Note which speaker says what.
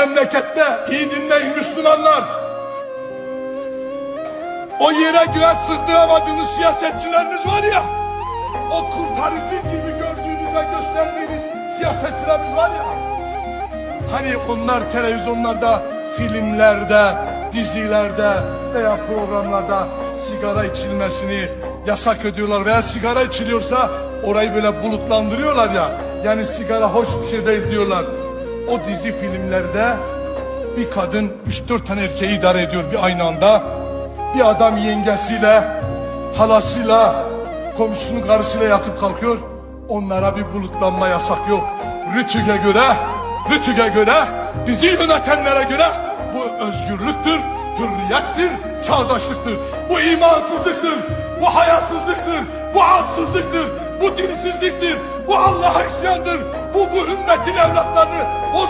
Speaker 1: memlekette iyi dinleyin Müslümanlar. O yere göğe sığdıramadığınız siyasetçileriniz var ya. O kurtarıcı gibi gördüğünüz ve gösterdiğiniz siyasetçilerimiz var ya. Hani onlar televizyonlarda, filmlerde, dizilerde veya programlarda sigara içilmesini yasak ediyorlar veya sigara içiliyorsa orayı böyle bulutlandırıyorlar ya. Yani sigara hoş bir şey değil diyorlar. O dizi filmlerde bir kadın 3-4 tane erkeği idare ediyor bir aynı anda. Bir adam yengesiyle, halasıyla, komşusunun karısıyla yatıp kalkıyor. Onlara bir bulutlanma yasak yok. Rütüge göre, Rütüge göre, bizi yönetenlere göre bu özgürlüktür, hürriyettir, çağdaşlıktır. Bu imansızlıktır, bu hayasızlıktır, bu adsızlıktır, bu dinsizliktir, bu Allah'a isyandır, bu bu ümmetin evlatlarını bozmaktır.